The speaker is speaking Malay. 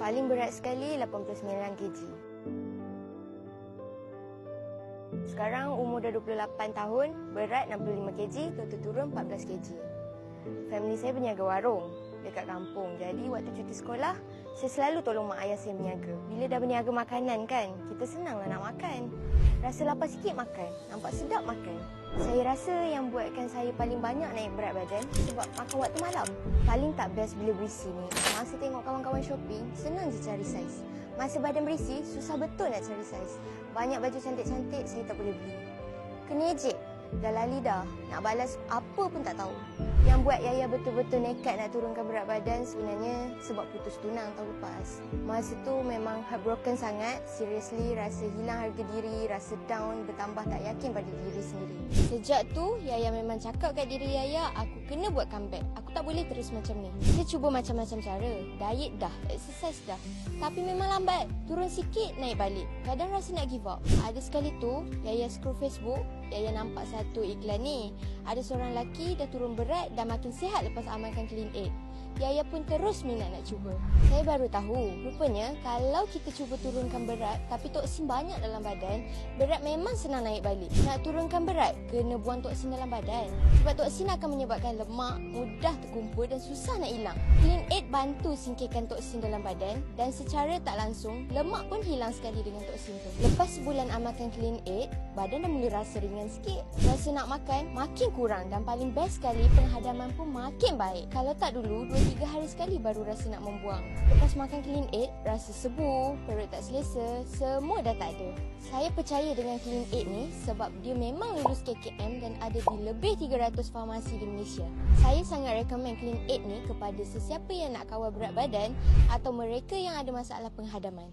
Paling berat sekali 89 kg. Sekarang umur dah 28 tahun, berat 65 kg, total turun 14 kg. Family saya berniaga warung dekat kampung. Jadi waktu cuti sekolah, saya selalu tolong mak ayah saya berniaga. Bila dah berniaga makanan kan, kita senanglah nak makan. Rasa lapar sikit makan, nampak sedap makan. Saya rasa yang buatkan saya paling banyak naik berat badan sebab makan waktu malam. Paling tak best bila berisi ni. Masa tengok kawan-kawan shopping, senang je cari saiz. Masa badan berisi, susah betul nak cari saiz. Banyak baju cantik-cantik saya tak boleh beli. Kena ejek. Dah lali dah. Nak balas apa pun tak tahu. Yang buat Yaya betul-betul nekat nak turunkan berat badan sebenarnya sebab putus tunang tahun lepas. Masa tu memang heartbroken sangat. Seriously, rasa hilang harga diri, rasa down, bertambah tak yakin pada diri sendiri. Sejak tu, Yaya memang cakap kat diri Yaya, aku kena buat comeback. Aku tak boleh terus macam ni. Saya cuba macam-macam cara. Diet dah, exercise dah. Tapi memang lambat. Turun sikit, naik balik. Kadang rasa nak give up. Ada sekali tu, Yaya scroll Facebook, Yaya nampak satu iklan ni. Ada seorang lelaki dah turun berat dan makin sihat lepas amalkan Clean 8. Yaya pun terus minat nak cuba. Saya baru tahu, rupanya kalau kita cuba turunkan berat tapi toksin banyak dalam badan, berat memang senang naik balik. Nak turunkan berat, kena buang toksin dalam badan. Sebab toksin akan menyebabkan lemak mudah terkumpul dan susah nak hilang. Clean 8 bantu singkirkan toksin dalam badan dan secara tak langsung, lemak pun hilang sekali dengan toksin tu. Lepas sebulan amalkan Clean 8, badan dah mula rasa ringan sikit. Rasa nak makan makin kurang dan paling best sekali penghadaman pun makin baik. Kalau tak dulu, Tiga hari sekali baru rasa nak membuang. Lepas makan Clean 8, rasa sebu, perut tak selesa, semua dah tak ada. Saya percaya dengan Clean 8 ni sebab dia memang lulus KKM dan ada di lebih 300 farmasi di Malaysia. Saya sangat recommend Clean 8 ni kepada sesiapa yang nak kawal berat badan atau mereka yang ada masalah penghadaman.